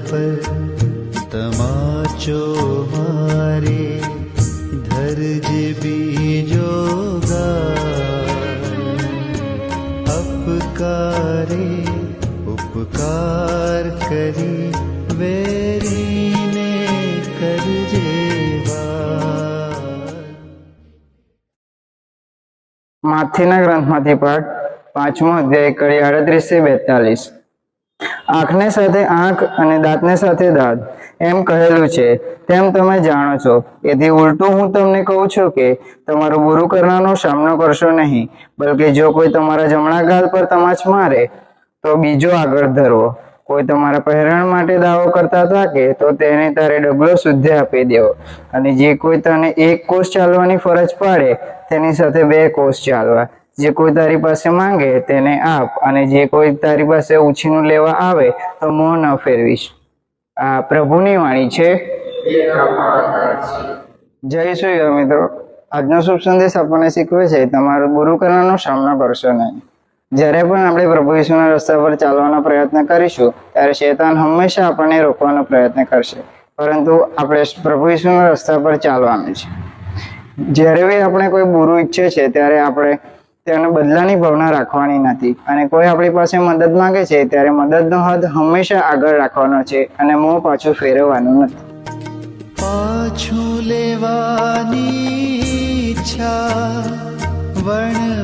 પર તમાચો મારે ધરજે બીજો ગાય અપકારે ઉપકાર કરી વેરીને કરજે વાર માથીના ગ્રંથમાંથી પાઠ પાંચમો અધ્યાય કડી આડત્રીસ થી બેતાલીસ આંખને સાથે આંખ અને દાંતને સાથે દાંત. એમ કહેલું છે. તેમ તમે જાણો છો. એથી ઉલટું હું તમને કહું છું કે તમારું બુરું કરવાનો સામનો કરશો નહીં, બલકે જો કોઈ તમારા જમણા ગાલ પર તમાચ મારે, તો બીજો આગળ ધરવો. કોઈ તમારા પહેરણ માટે દાવો કરતા થાકે, તો તેને તારે ડગલો શુદ્ધ આપી દેવો. અને જે કોઈ તને એક કોષ ચાલવાની ફરજ પાડે, તેની સાથે બે કોષ ચાલવા. જે કોઈ તારી પાસે માંગે તેને આપ અને જે કોઈ તારી પાસે ઉછીનું લેવા આવે તો મોં ન ફેરવીશ. આ પ્રભુની વાણી છે. જય શ્રી મિત્રો. આજનો શુભ સંદેશ આપણને શીખવે છે, તમારું ગુરુ કરવાનો સામનો કરશો નહીં. જ્યારે પણ આપણે પ્રભુ ઈસુના રસ્તા પર ચાલવાનો પ્રયત્ન કરીશું, ત્યારે શેતાન હંમેશા આપણને રોકવાનો પ્રયત્ન કરશે. પરંતુ આપણે પ્રભુ ઈસુના રસ્તા પર ચાલવાનું છે. જ્યારે બી આપણે કોઈ બુરું ઈચ્છે છે, ત્યારે આપણે તેને બદલાની ભાવના રાખવાની નથી. અને કોઈ આપણી પાસે મદદ માંગે છે, ત્યારે મદદનો હદ હંમેશા આગળ રાખવાનો છે અને મોં પાછું ફેરવવાનું નથી. પાછું લેવાની ઈચ્છા વણ